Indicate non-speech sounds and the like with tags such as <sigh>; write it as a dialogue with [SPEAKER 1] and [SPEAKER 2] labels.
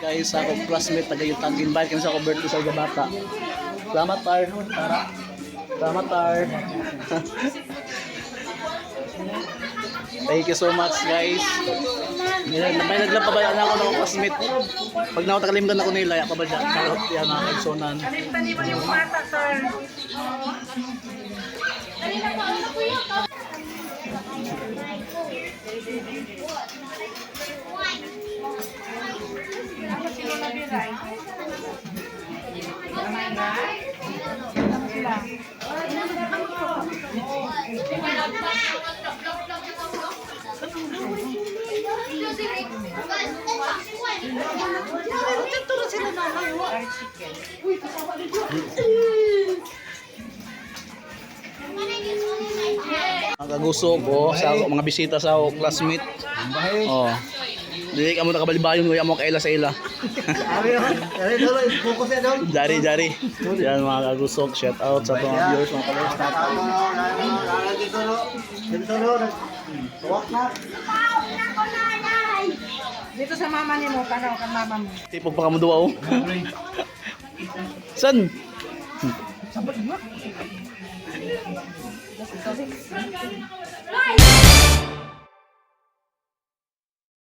[SPEAKER 1] guys sa akong classmate taga yung invite kami sa akong sa Gabata. Salamat tar. Tara. Salamat tar. <laughs> Thank you so much guys. May naglang pa ba ako ng classmate. Pag nakatakalimdan ako nila, pa ba dyan? Charot yan mga kagsonan.
[SPEAKER 2] Tanim-tanim mo yung mata, sir. Ano
[SPEAKER 1] Mga kagusog oh, sa mga bisita sa classmate. Oh. Dili ka mo nakabalibayon ko mo kaila sa ila. Jari jari. Yan mga kagusog, shout out sa mga viewers mga kalors natin.
[SPEAKER 2] Dito sa mama ni mo, para ka mama mo.
[SPEAKER 1] Tipog pa ka mo duwa oh. San?
[SPEAKER 2] Ay!